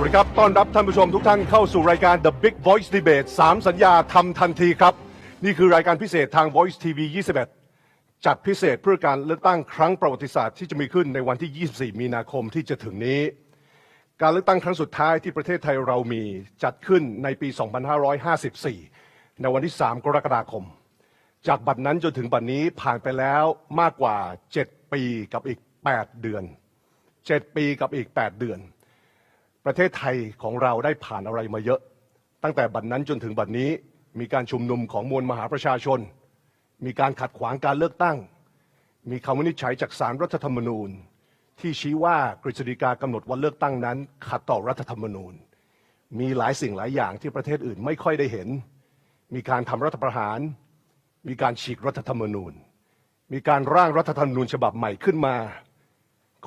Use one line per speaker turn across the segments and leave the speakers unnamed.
วัสดีครับ ต้อนรับท่านผู้ชมทุกท่านเข้าสู่รายการ The Big Voice Debate 3 สัญญาทำทันทีครับ นี่คือรายการพิเศษทาง Voice TV 21 จัดพิเศษเพื่อการเลือกตั้งครั้งประวัติศาสตร์ที่จะมีขึ้นในวันที่ 24 มีนาคมที่จะถึงนี้ การเลือกตั้งครั้งสุดท้ายที่ประเทศไทยเรามีจัดขึ้นในปี 2554 ในวันที่ 3 กรกฎาคม จากบัดนั้นจนถึงบัดนี้ผ่านไปแล้วมากกว่า 7 ปีกับอีก 8 เดือน 7 ปีกับอีก 8 เดือน ประเทศไทยของเราได้ผ่านอะไรมาเยอะ ตั้งแต่บัดนั้นจนถึงบัดนี้มีการชุมนุมของมวลมหาประชาชน มีการขัดขวางการเลือกตั้ง มีคำวินิจฉัยจากสารรัฐธรรมนูญ ที่ชี้ว่ากฤษฎีกากำหนดวันเลือกตั้งนั้น ขัดต่อรัฐธรรมนูญ มีหลายสิ่งหลายอย่างที่ประเทศอื่นไม่ค่อยได้เห็น มีการทำรัฐประหาร มีการฉีกรัฐธรรมนูญ มีการร่างรัฐธรรมนูญฉบับใหม่ขึ้นมา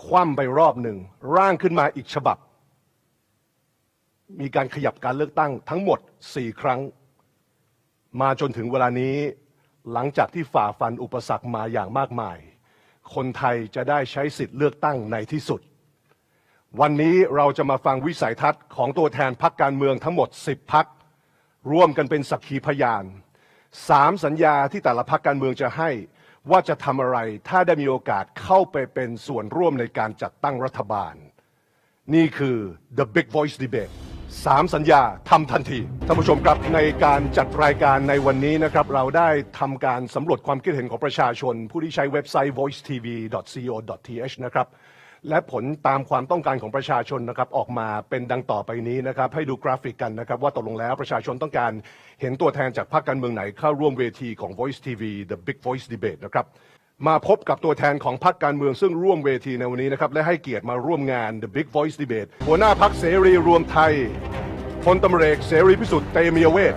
คว่ำไปรอบหนึ่งร่างขึ้นมาอีกฉบับ มีการขยับการเลือกตั้งทั้งหมด 4 ครั้ง มาจนถึงเวลานี้หลังจากที่ฝ่าฟันอุปสรรคมาอย่างมากมาย คนไทยจะได้ใช้สิทธิ์เลือกตั้งในที่สุด วันนี้เราจะมาฟังวิสัยทัศน์ของตัวแทนพรรคการเมืองทั้งหมด 10 พัก ร่วมกันเป็นสักขีพยานสามสัญญาที่แต่ละพรรคการเมืองจะให้ว่าจะทำอะไรถ้าได้มีโอกาสเข้าไปเป็นส่วนร่วมในการจัดตั้งรัฐบาล นี่คือ The Big Voice Debate สามสัญญาทำทันทีท่านผู้ชมครับในการจัดรายการในวันนี้นะครับ เราได้ทำการสำรวจความคิดเห็นของประชาชน ผู้ที่ใช้เว็บไซต์ voicetv.co.th นะครับและผลตามความต้องการของประชาชนนะครับออกมาเป็นดังต่อไปนี้นะครับ ให้ดูกราฟิกกันนะครับ ว่าตกลงแล้วประชาชนต้องการเห็นตัวแทนจากพรรคการเมืองไหนเข้าร่วมเวทีของ Voice TV The Big Voice Debate นะครับ มาพบกับตัวแทนของพรรคการเมืองซึ่งร่วมเวทีในวันนี้นะครับ และให้เกียรติมาร่วมงาน The Big Voice Debate หัวหน้าพรรคเสรีรวมไทยพลตำรวจเอกเสรีพิสุทธิ์เตมียเวท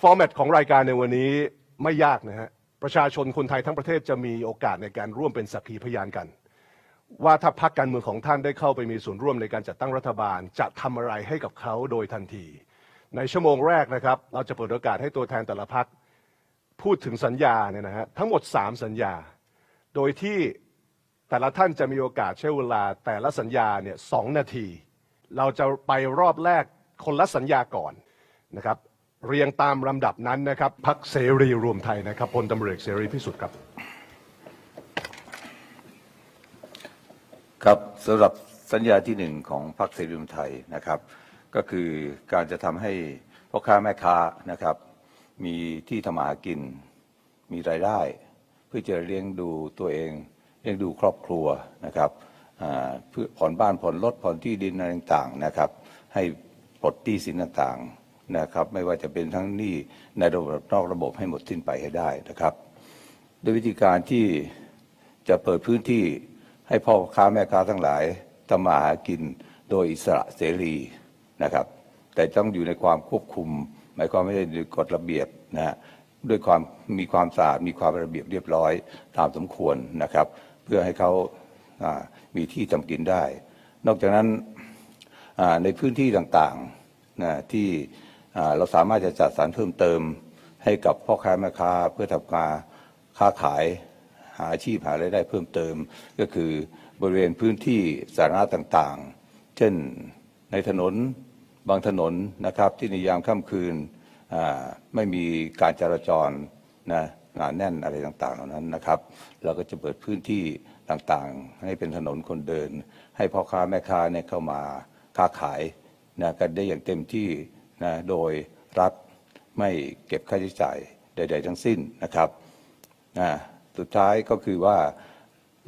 ฟอร์แมตของรายการในวันนี้ไม่ยากนะฮะ ประชาชนคนไทยทั้งประเทศจะมีโอกาสในการร่วมเป็นสักขีพยานกัน ว่าถ้าพรรคการเมืองของท่านได้เข้าไปมีส่วนร่วมในการจัดตั้งรัฐบาล จะทำอะไรให้กับเขาโดยทันที ในชั่วโมงแรกนะครับ เราจะเปิดโอกาสให้ตัวแทนแต่ละพรรค พูดถึงสัญญาเนี่ยนะฮะทั้งหมด 3 สัญญา โดยที่แต่ละท่านจะมีโอกาสใช้เวลาแต่ละสัญญาเนี่ยสองนาที เราจะไปรอบแรกคนละสัญญาก่อนนะครับเรียงตามลำดับนั้นนะครับพักเสรีรวมไทยนะครับพลตำรวจเอกเสรีพิสุทธิ์ครับ
ครับสำหรับสัญญาที่หนึ่งของพรรคเสรีรวมไทยนะครับ ก็คือการจะทำให้พ่อค้าแม่ค้านะครับ มีที่ทำมาหากิน มีรายได้ เพื่อจะเลี้ยงดูตัวเอง เลี้ยงดูครอบครัวนะครับเพื่อผ่อนบ้านผ่อนรถผ่อนที่ดินอะไรต่างๆนะครับ ให้ปลดหนี้สินต่างๆนะครับไม่ว่าจะเป็นทั้งหนี้ในระบบนอกระบบให้หมดสิ้นไปให้ได้นะครับด้วยวิธีการที่จะเปิดพื้นที่ให้พ่อค้าแม่ค้าทั้งหลายทำมาหากินโดยอิสระเสรีนะครับ แต่ต้องอยู่ในความควบคุม หมายความไม่ได้กฎระเบียบนะฮะด้วยความมีความสะอาดมีความระเบียบเรียบร้อยตามสมควรนะครับ เพื่อให้เขามีที่ทำกินได้ นอกจากนั้นในพื้นที่ต่างๆนะที่อ่เราสามารถจะจัดสรรเพิ่มเติมให้กับพ่อค้าแม่ค้าเพื่อทำการค้าขายหาอาชีพหารายได้เพิ่มเติม ก็คือบริเวณพื้นที่สาธารณะต่างๆ เช่นในถนน บางถนนนะครับที่ในยามค่ำคืนไม่มีการจราจรนะหนาแน่นอะไรต่างๆ เหล่านั้นนะครับ เราก็จะเปิดพื้นที่ต่างๆ ให้เป็นถนนคนเดิน ให้พ่อค้าแม่ค้าเนี่ยเข้ามาค้าขายนะกันได้อย่างเต็มที่นะโดยรัฐไม่เก็บค่าใช้จ่ายใด ๆ ทั้งสิ้นนะครับอ่าสุดท้ายก็คือว่า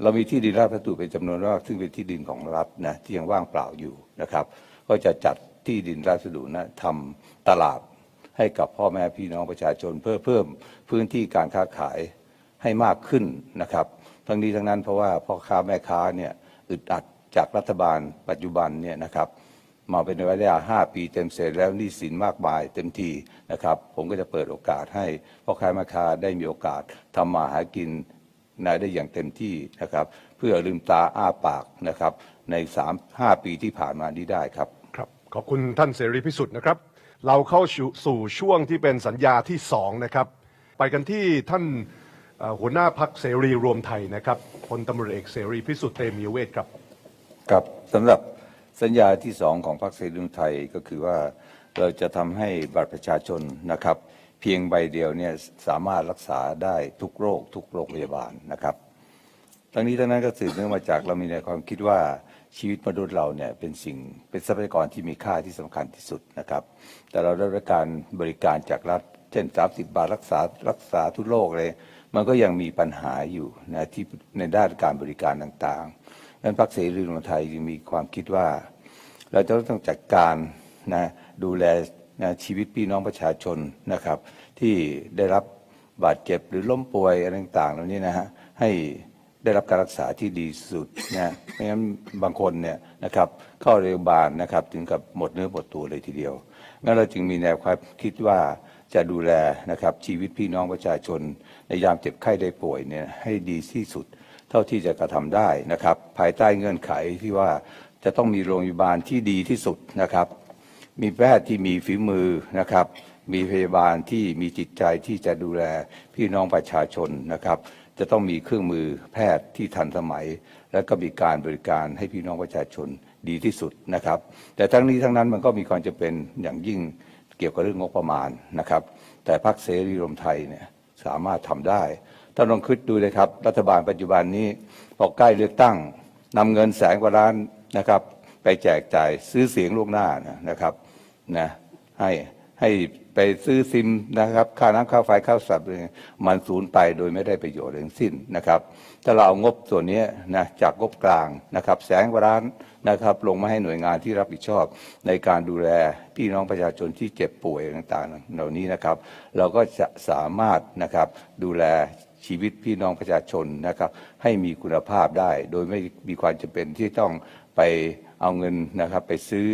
เรามีที่ดินราชพัสดุเป็นจำนวนมากซึ่งเป็นที่ดินของรัฐนะที่ยังว่างเปล่าอยู่นะครับ ก็จะจัด ที่ดินราชพัสดุนะทำตลาดให้กับพ่อแม่พี่น้องประชาชน เพื่อเพิ่มพื้นที่การค้าขายให้มากขึ้นนะครับ ทั้งนี้ทั้งนั้นเพราะว่าพ่อค้าแม่ค้าเนี่ยอึดอัดจากรัฐบาลปัจจุบันเนี่ยนะครับมาเป็นระยะห้าปีเต็มเสร็จแล้วหนี้สินมากมายเต็มทีนะครับ ผมก็จะเปิดโอกาสให้พ่อค้าแม่ค้าได้มีโอกาสทำมาหากินนะได้อย่างเต็มที่นะครับ เพื่อลืมตาอ้าปากนะครับ ในสามห้าปีที่ผ่านมานี้ได้ครับ
ขอบคุณท่านเสรีพิสุทธิ์นะครับ เราเข้าสู่ช่วงที่เป็นสัญญาที่สองนะครับ ไปกันที่ท่านหัวหน้าพักเสรีรวมไทยนะครับพลตำรวจเอกเสรีพิสุทธิ์เตมีเวทครับ
ครับสำหรับสัญญาที่สองของพรรคเสรีรวมไทยก็คือว่าเราจะทำให้บัตรประชาชนนะครับ เพียงใบเดียวเนี่ยสามารถรักษาได้ทุกโรค ทุกโรงพยาบาลนะครับ ทั้งนี้ทั้งนั้นก็สืบเนื่องมาจากเรามีในความคิดว่า ชีวิตมนุษย์เราเนี่ยเป็นสิ่งเป็นทรัพยากรที่มีค่าที่สำคัญที่สุดนะครับ แต่เราได้รับการบริการจากรัฐเช่น 30 บาทรักษารักษาทุกโรคเลย มันก็ยังมีปัญหาอยู่นะที่ในด้านการบริการต่างๆนั้นพรรคเสรีรวมไทยจึงมีความคิดว่า เราจะต้องจัดการนะดูแลนะชีวิตพี่น้องประชาชนนะครับ ที่ได้รับบาดเจ็บหรือล้มป่วยอะไรต่างๆเหล่านี้นะฮะให้ ได้รับการรักษาที่ดีสุดนะไม่งั้นบางคนเนี่ยนะครับเข้าโรงพยาบาลนะครับถึงกับหมดเนื้อหมดตัวเลยทีเดียวงั้นเราจึงมีแนวความคิดว่าจะดูแลนะครับชีวิตพี่น้องประชาชน ในยามเจ็บไข้ได้ป่วยเนี่ยให้ดีที่สุด เท่าที่จะกระทำได้นะครับ ภายใต้เงื่อนไขที่ว่าจะต้องมีโรงพยาบาลที่ดีที่สุดนะครับ มีแพทย์ที่มีฝีมือนะครับ มีพยาบาลที่มีจิตใจที่จะดูแลพี่น้องประชาชนนะครับ จะต้องมีเครื่องมือแพทย์ที่ทันสมัย และก็มีการบริการให้พี่น้องประชาชนดีที่สุดนะครับ แต่ทั้งนี้ทั้งนั้นมันก็มีความจำเป็นอย่างยิ่งเกี่ยวกับเรื่องงบประมาณนะครับ แต่พรรคเสรีรวมไทยเนี่ยสามารถทำได้ท่านลองคิดดูเลยครับ รัฐบาลปัจจุบันนี้พอใกล้เลือกตั้งนำเงินแสนกว่าล้านนะครับ ไปแจกจ่ายซื้อเสียงล่วงหน้านะนะครับนะให้ ให้ไปซื้อซิมนะครับค่าน้ำค่าไฟค่าสับเลยมันสูญไปโดยไม่ได้ประโยชน์ทั้งสิ้นนะครับ ถ้าเราเอางบส่วนนี้นะจากงบกลางนะครับแสนกว่าล้านนะครับลงมาให้หน่วยงานที่รับผิดชอบในการดูแลพี่น้องประชาชนที่เจ็บป่วยต่างๆ เหล่านี้นะครับ เราก็จะสามารถนะครับดูแลชีวิตพี่น้องประชาชนนะครับ ให้มีคุณภาพได้ โดยไม่มีความจำเป็นที่ต้องไปเอาเงินนะครับไปซื้อ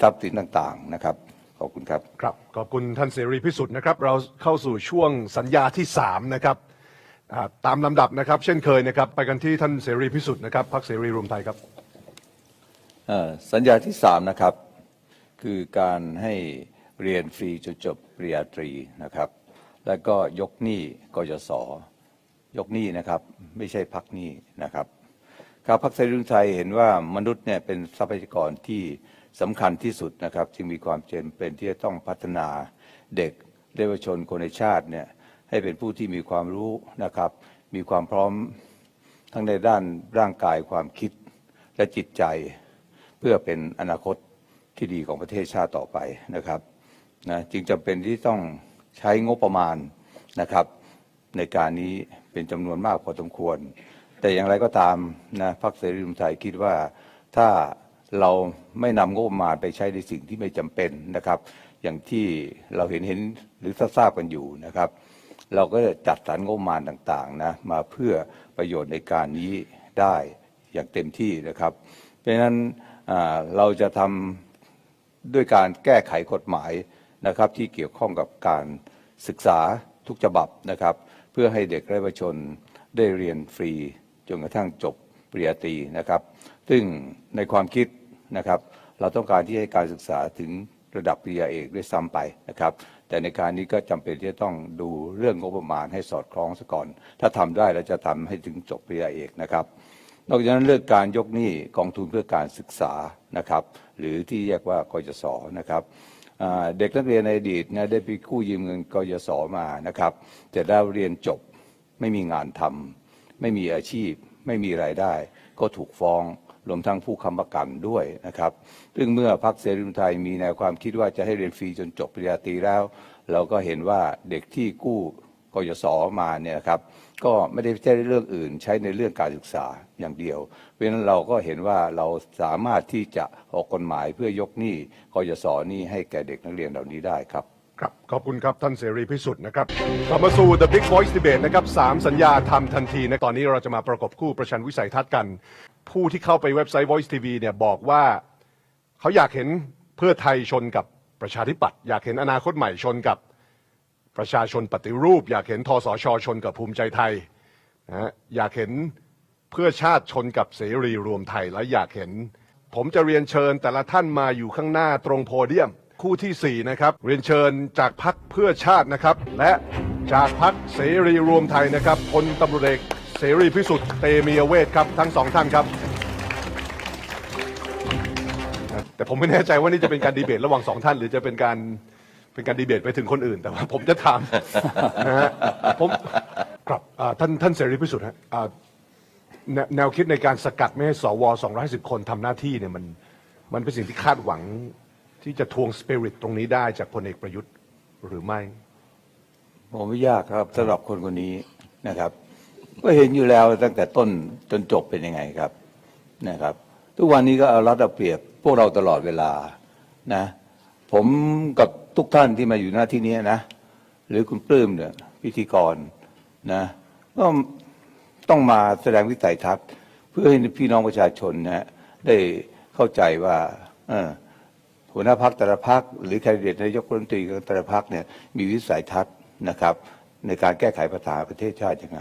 ทรัพย์สินต่างๆนะครับ ขอบคุณครับ
ครับ ขอบคุณท่านเสรีพิสุทธิ์นะครับ เราเข้าสู่ช่วงสัญญาที่ 3 นะครับอ่าตามลำดับนะครับ เช่นเคยนะครับ ไปกันที่ท่านเสรีพิสุทธิ์นะครับพรรคเสรีรวมไทยครับ
เอ่อสัญญาที่สามนะครับ คือการให้เรียนฟรีจนจบปริญญาตรีนะครับ แล้วก็ยกหนี้กยศยกหนี้นะครับ ไม่ใช่พักหนี้นะครับ ครับพรรคเสรีรวมไทยเห็นว่ามนุษย์เนี่ยเป็นทรัพยากรที่ สำคัญที่สุดนะครับจึงมีความจำเป็นที่จะต้องพัฒนาเด็กเยาวชนคนในชาติเนี่ยให้เป็นผู้ที่มีความรู้นะครับ มีความพร้อมทั้งในด้านร่างกายความคิดและจิตใจ เพื่อเป็นอนาคตที่ดีของประเทศชาติต่อไปนะครับนะจึงจำเป็นที่ต้องใช้งบประมาณนะครับ ในการนี้เป็นจำนวนมากพอสมควร แต่อย่างไรก็ตามนะพรรคเสรีรวมไทยคิดว่าถ้า เราไม่นำงบประมาณไปใช้ในสิ่งที่ไม่จำเป็นนะครับ อย่างที่เราเห็นเห็นหรือทราบกันอยู่นะครับ เราก็จะจัดสรรงบประมาณต่างๆนะมาเพื่อประโยชน์ในการนี้ได้อย่างเต็มที่นะครับ เพราะฉะนั้นเราจะทำด้วยการแก้ไขกฎหมายนะครับ ที่เกี่ยวข้องกับการศึกษาทุกฉบับนะครับ เพื่อให้เด็กและเยาวชนได้เรียนฟรีจนกระทั่งจบปริญญาตรีนะครับ ซึ่งในความคิด นะครับ เราต้องการที่ให้การศึกษาถึงระดับปริญญาเอกด้วยซ้ำไปนะครับ แต่ในการนี้ก็จำเป็นที่จะต้องดูเรื่องงบประมาณให้สอดคล้องซะก่อน ถ้าทำได้เราจะทำให้ถึงจบปริญญาเอกนะครับ นอกจากนั้นเรื่องการยกหนี้กองทุนเพื่อการศึกษานะครับ หรือที่เรียกว่ากยศนะครับเด็กนักเรียนในอดีตนะได้ไปกู้ยืมเงินกยศมานะครับแต่ได้เรียนจบไม่มีงานทำไม่มีอาชีพ ไม่มีรายได้ ก็ถูกฟ้อง รวมทั้งผู้ค้ำประกันด้วยนะครับ ซึ่งเมื่อพรรคเสรีรวมไทยมีแนวความคิดว่าจะให้เรียนฟรีจนจบปริญญาตรีแล้ว เราก็เห็นว่าเด็กที่กู้กยศมาเนี่ยครับก็ไม่ได้ใช้ในเรื่องอื่นใช้ในเรื่องการศึกษาอย่างเดียว เพราะฉะนั้นเราก็เห็นว่าเราสามารถที่จะออกกฎหมายเพื่อยกหนี้กยศนี้ให้แก่เด็กนักเรียนเหล่านี้ได้ครับ
ครับขอบคุณครับ ท่านเสรีพิสุทธิ์นะครับกลับมาสู่ The Big Voice Debate นะครับสามสัญญาทำทันทีนะตอนนี้เราจะมาประกบคู่ประชันวิสัยทัศน์กัน ผู้ที่เข้าไปเว็บไซต์ Voice TV เนี่ยบอกว่าเขาอยากเห็นเพื่อไทยชนกับประชาธิปัตย์อยากเห็นอนาคตใหม่ชนกับประชาชนปฏิรูป อยากเห็นทสชชนกับภูมิใจไทยนะฮะอยากเห็นเพื่อชาติชนกับเสรีรวมไทยและอยากเห็น ผมจะเรียนเชิญแต่ละท่านมาอยู่ข้างหน้าตรงโพเดียม คู่ที่ 4 นะครับ เรียนเชิญจากพักเพื่อชาตินะครับ และจากพักเสรีรวมไทยนะครับพลตำรวจเอก เสรีพิสุทธิ์เตมียเวทครับทั้งสองท่านครับ แต่ผมไม่แน่ใจว่านี่จะเป็นการดีเบตระหว่างสองท่าน หรือจะเป็นการเป็นการดีเบตไปถึงคนอื่น แต่ว่าผมจะถามนะฮะผมครับท่านท่านเสรีพิสุทธิ์ฮะแนวคิดในการสกัดไม่ให้สว250 คนทำหน้าที่เนี่ยมันมันเป็นสิ่งที่คาดหวังที่จะทวงสปิริตตรงนี้ได้จากพลเอกประยุทธ์หรือไม่
ผมไม่ยากครับสำหรับคนคนนี้นะครับ ก็เห็นอยู่แล้วตั้งแต่ต้นจนจบเป็นยังไงครับนะครับ ทุกวันนี้ก็เอารัดเอาเปรียบพวกเราตลอดเวลานะผมกับทุกท่านที่มาอยู่หน้าที่นี้นะ หรือคุณปลื้มเนี่ยพิธีกรนะก็ต้องมาแสดงวิสัยทัศน์ เพื่อให้พี่น้องประชาชนนะได้เข้าใจว่าหัวหน้าพักแต่ละพักหรือแคนดิเดตนายกรัฐมนตรีแต่ละพักเนี่ยมีวิสัยทัศน์นะครับ ในการแก้ไขปัญหาประเทศชาติยังไง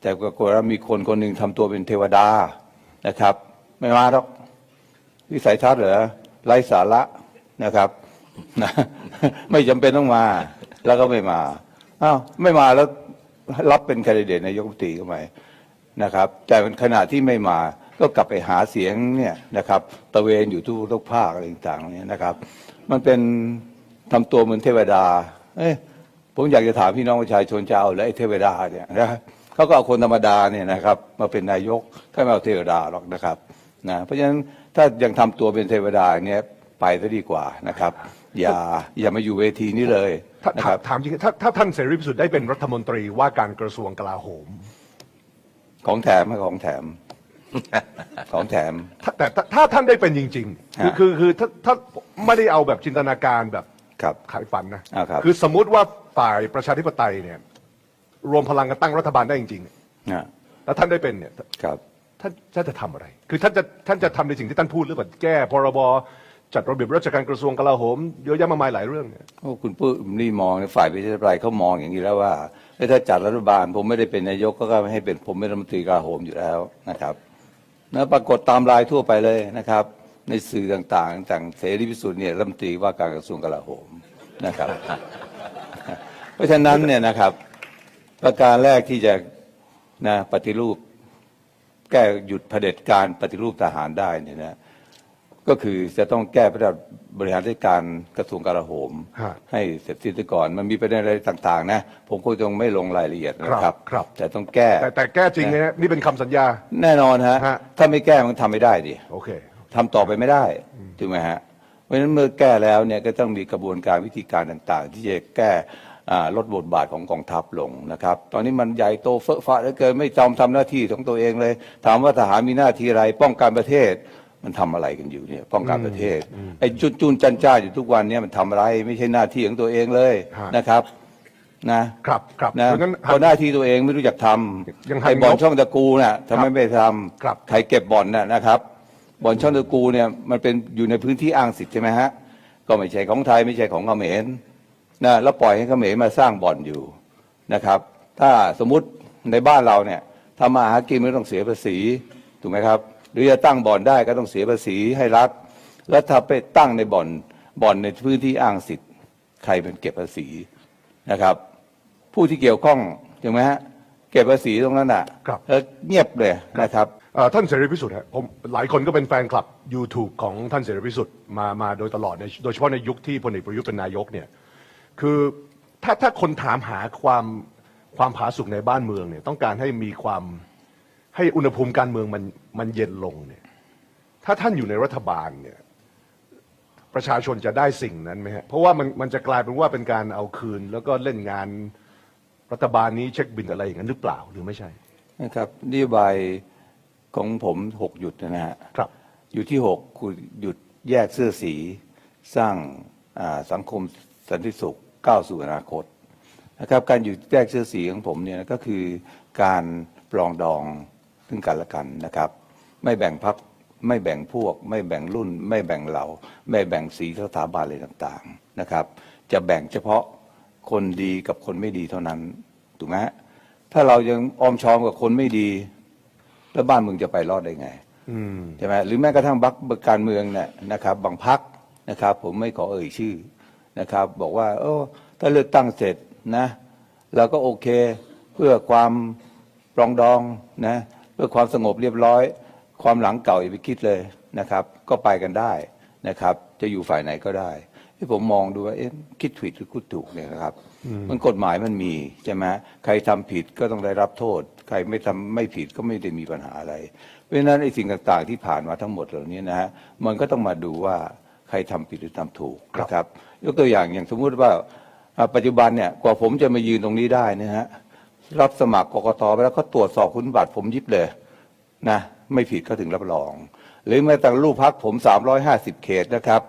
แต่ปรากฏว่ามีคนคนหนึ่งทำตัวเป็นเทวดานะครับ ไม่มาหรอกวิสัยทัศน์เหรอไร้สาระนะครับนะไม่จำเป็นต้องมา แล้วก็ไม่มาอ้าวไม่มาแล้วรับเป็นคนดิเดตนายกรัฐมนตรีก็ไหมนะครับ แต่ขณะที่ไม่มาก็กลับไปหาเสียงเนี่ยนะครับตะเวนอยู่ทุกทุกภาคอะไรต่างๆเนี่ยนะครับ มันเป็นทำตัวเหมือนเทวดา เอ้ยผมอยากจะถามพี่น้องประชาชนจะเอาแล้วไอ้เทวดาเนี่ยนะ เขาก็เอาคนธรรมดาเนี่ยนะครับ มาเป็นนายกเขาไม่เอาเทวดาหรอกนะครับนะเพราะฉะนั้นถ้ายังทำตัวเป็นเทวดาเนี่ยไปซะดีกว่านะครับ อย่าอย่ามาอยู่เวทีนี้เลย
ถ้า
นะ
ถา
ค
ม
รับ
ถามจริงถ้าถ้าท่านเสรีพิสุทธิ์ได้เป็นรัฐมนตรีว่าการกระทรวงกลาโหม
ของแถมให้ของแถมของแถม
ถ้าแต่ถ้าถ้าท่านได้เป็นจริงๆคือ
ฮะ
คือคือถ้าถ้าไม่ได้เอาแบบจินตนาการแบบ
ครับ
ขายฝันนะ
อ่าครับ
คือสมมุติว่าฝ่ายประชาธิปไตยเนี่ย รวมพลังกันตั้งรัฐบาลได้จริงๆ
นะ
แล้วท่านได้เป็นเนี่ย
ครับ
ท่านท่านจะทำอะไร คือท่านจะท่านจะทำในสิ่งที่ท่านพูดหรือเปล่าแก้พรบจัดระเบียบราชการกระทรวงกลาโหมเยอะแยะมากมายหลายเรื่องเนี่ย
โอ้คุณปื้มนี่มองในฝ่ายประชาธิปไตยเขามองอย่างนี้แล้วว่าเอ้ยถ้าจัดรัฐบาล ผมไม่ได้เป็นนายกก็ไม่ให้เป็นผมเป็นรัฐมนตรีกลาโหมอยู่แล้วนะครับนะปรากฏตามรายทั่วไปเลยนะครับ ในสื่อต่างๆต่างเสรีพิสุทธิ์เนี่ยรัฐมนตรีว่าการกระทรวงกลาโหมนะครับ เพราะฉะนั้นเนี่ยนะครับ ประการแรกที่จะนะปฏิรูป แก้หยุดเผด็จการปฏิรูปทหารได้เนี่ยนะก็คือจะต้องแก้พระราชบริหารราชการกระทรวงกลาโหม
ฮะ
ให้เสร็จสิ้นไปก่อนมันมีประเด็นอะไรต่าง ๆ นะ ผมก็ต้องไม่ลงรายละเอียดนะค
ครั
รับ
บครับ
แต่ต้องแก้
แต่แต่แก้จริงเนี่ยนี่เป็นคำสัญญา
แน่นอนฮะ
ฮะ
ถ้าไม่แก้มันทำไม่ได้ดิ
โอเค
ทำต่อไปไม่ได้ถูกไหมฮะเพราะฉะนั้นเมื่อแก้แล้วเนี่ยก็ต้องมีกระบวนการวิธีการต่าง ๆ ที่จะแก้อ่า ลดบทบาทของกองทัพลงนะครับ ตอนนี้มันใหญ่โตเฟ้อฟ้าเหลือเกินไม่จอมทำหน้าที่ของตัวเองเลย ถามว่าทหารมีหน้าที่อะไร ป้องกันประเทศ มันทำอะไรกันอยู่เนี่ย ป้องกันประเทศไอ้จุนจุนจันจ้าอยู่ทุกวันเนี่ยมันทำอะไรไม่ใช่หน้าที่ของตัวเองเลย
ฮะ
นะครับนะครับ
ครับ
นะ
เพราะงั้น
เพราะหน้าที่ตัวเองไม่รู้จักท
ยังำหัน
ไอ้บ่อน
งบ
ช่องตะกูน่ะทำไมไม่ทำ
ครับ
ใครเก็บบ่อนน่ะนะครับบ่อนช่องตะกูเนี่ยมันเป็นอยู่ในพื้นที่อ้างสิทธิ์ใช่ไหมฮะก็ไม่ใช่ของไทยไม่ใช่ของเขมร นะแล้วปล่อยให้เขมรมาสร้างบ่อนอยู่นะครับ ถ้าสมมุติในบ้านเราเนี่ยทำมาหากินไม่ต้องเสียภาษีถูกไหมครับ หรือจะตั้งบ่อนได้ก็ต้องเสียภาษีให้รัฐแล้วถ้าไปตั้งในบ่อนบ่อนในพื้นที่อ้างสิทธิ์ ใครเป็นเก็บภาษีนะครับ ผู้ที่เกี่ยวข้องถูกไหมฮะเก็บภาษีตรงนั้นอะ
ครับ
แล้วเงียบเลยนะครับ
เอ่อท่านเสรีพิสุทธิ์ฮะผมหลายคนก็เป็นแฟนคลับ YouTube ของท่านเสรีพิสุทธิ์มามาโดยตลอดในโดยเฉพาะในยุคที่พลเอกประยุทธ์เป็นนายกเนี่ย คือถ้าถ้าคนถามหาความความผาสุกในบ้านเมืองเนี่ยต้องการให้มีความให้อุณหภูมิการเมืองมันมันเย็นลงเนี่ยถ้าท่านอยู่ในรัฐบาลเนี่ยประชาชนจะได้สิ่งนั้นไหมฮะเพราะว่ามันมันจะกลายเป็นว่าเป็นการเอาคืน แล้วก็เล่นงานรัฐบาลนี้เช็คบินอะไรอย่างนั้นหรือเปล่าหรือไม่ใช่
นะครับนโยบายของผมหกหยุดนะฮะ
ครับ
อยู่ที่หกคือหยุดแยกเสื้อสี สร้างอ่าสังคมสันติสุข ก้าวสู่อนาคตนะครับการหยุดแยกเสื้อสีของผมเนี่ยก็คือการปลองดองซึ่งกันและกันนะครับ ไม่แบ่งพักไม่แบ่งพวก ไม่แบ่งรุ่น ไม่แบ่งเหล่า ไม่แบ่งสีสถาบันอะไรต่างๆนะครับ จะแบ่งเฉพาะคนดีกับคนไม่ดีเท่านั้นถูกไหมฮะถ้าเรายังออมชอมกับคนไม่ดีแล้วบ้านเมืองจะไปรอดได้ไง
อืม
ใช่ไหมหรือแม้กระทั่งบักการเมืองเนี่ยนะครับ บางพักนะครับ ผมไม่ขอเอ่ยชื่อ นะครับ บอกว่าโอ้ถ้าเลือกตั้งเสร็จนะเราก็โอเคเพื่อความปรองดองนะเพื่อความสงบเรียบร้อย ความหลังเก่าอย่าไปคิดเลยนะครับ ก็ไปกันได้นะครับ จะอยู่ฝ่ายไหนก็ได้ที่ผมมองดูว่าเอ๊ะคิดผิดหรือคิดถูกเนี่ยนะครับมันกฎหมายมันมีใช่ไหมใครทำผิดก็ต้องได้รับโทษ ใครไม่ทำไม่ผิดก็ไม่ได้มีปัญหาอะไร เพราะฉะนั้นไอ้สิ่งต่างๆที่ผ่านมาทั้งหมดเหล่านี้นะฮะมันก็ต้องมาดูว่าใครทำผิดหรือทำถูกนะครับ ยกตัวอย่างอย่างสมมุติว่าอ่าปัจจุบันเนี่ยกว่าผมจะมายืนตรงนี้ได้เนะฮะรับสมัครกกตไปแล้วก็ตรวจสอบคุณบัตรผมยิบเลยนะไม่ผิดก็ถึงรับรอง หรือแม้แต่รูปพักผม 350 เขตนะครับ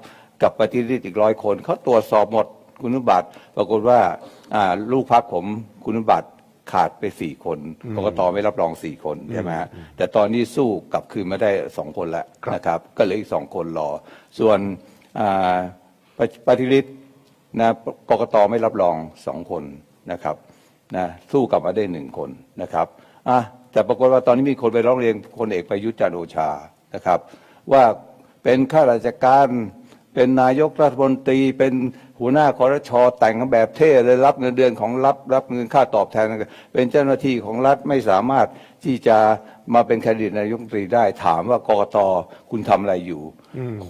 กับปฏิริษีอีกร้อยคนเขาตรวจสอบหมดคุณบัตรปรากฏว่าอ่าลูกพักผมคุณบัตรขาดไปสี่คนกกตไม่รับรองสี่คนใช่ไหมฮะแต่ตอนนี้สู้กลับคืนมาได้สองคนแล้ว
ครับ
นะครับ ก็เหลืออีกสองคนรอ ส่วนอ่า ปฏิริษีนะกกตไม่รับรองสองคนนะครับนะสู้กลับมาได้หนึ่งคนนะครับอะแต่ปรากฏว่าตอนนี้มีคนไปร้องเรียนคนเอกประยุทธ์จันทร์โอชานะครับ ว่าเป็นข้าราชการเป็นนายกรัฐมนตรีเป็น หัวหน้าคอรชแต่งแบบเท่เลยรับเงินเดือนของรัฐรับเงินค่าตอบแทน เป็นเจ้าหน้าที่ของรัฐไม่สามารถที่จะมาเป็นแคนดิเดตนายกรัฐมนตรีได้ ถามว่ากกตคุณทำอะไรอยู่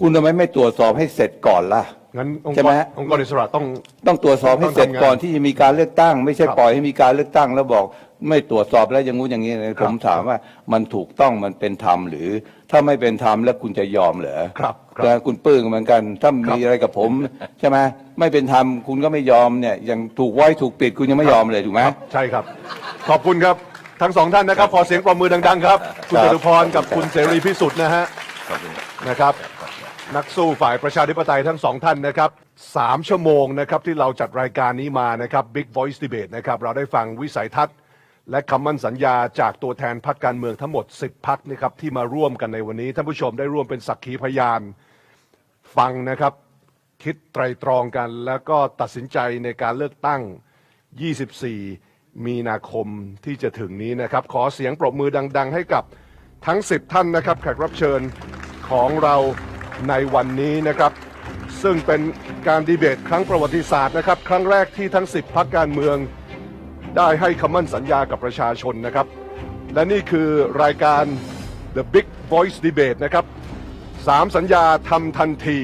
คุณทำไมไม่ตรวจสอบให้เสร็จก่อนล่ะ
งั้นองค์
ใช่
ก
ไหม
ร
ฮะ
องค์กรอิสระต้อง
ต้องตรวจสอบให้เสร็จก่อนที่จะมีการเลือกตั้ง ไม่ใช่
ครับ
ปล่อยให้มีการเลือกตั้งแล้วบอก ไม่ตรวจสอบแล้วอย่างงู้นอย่างนี้เลย
ครั
ผ
บ
มถามว่ามันถูกต้องมันเป็นธรรมหรือ ถ้าไม่เป็นธรรมแล้วคุณจะยอมเหรอ
ครับครับ
แต่คุณปื้งเหมือนกัน ถ้า
ครับ
มีอะไรกับผมใช่ไหม ไม่เป็นธรรมคุณก็ไม่ยอมเนี่ยยังถูกไว้ถูกปิดคุณยังไม่ยอมเลยถูกไหม
ครับใช่ครับ ขอบคุณครับทั้งสองท่านนะครับ ขอเสียงปรบมือดังๆครับ คุณ
ครั
จ
บ
ตุพรกับคุณเสรีพิสุทธิ์นะฮะนะครับ นักสู้ฝ่ายประชาธิปไตยทั้งสองท่านนะครับสามชั่วโมงนะครับที่เราจัดรายการนี้มานะครับ Big Voice Debate นะครับเราได้ฟังวิสัยทัศน์ และคำมั่นสัญญาจากตัวแทนพรรคการเมืองทั้งหมด 10พักนะครับที่มาร่วมกันในวันนี้ท่านผู้ชมได้ร่วมเป็นสักขีพยาน ฟังนะครับ คิดไตรตรองกัน แล้วก็ตัดสินใจในการเลือกตั้ง 24 มีนาคมที่จะถึงนี้นะครับ ขอเสียงปรบมือดัง ๆ ให้กับทั้ง 10 ท่านนะครับแขกรับเชิญของเราในวันนี้นะครับ ซึ่งเป็นการดีเบตครั้งประวัติศาสตร์นะครับ ครั้งแรกที่ทั้ง 10พักการเมือง ได้ให้คำมั่นสัญญากับประชาชนนะครับ และนี่คือรายการ The Big Voice Debate นะครับสามสัญญาทำทันที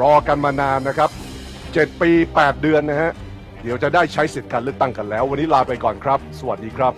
รอกันมานานนะครับ 7 ปี 8 เดือนนะฮะ เดี๋ยวจะได้ใช้สิทธิ์การเลือกตั้งกันแล้ว วันนี้ลาไปก่อนครับ สวัสดีครับ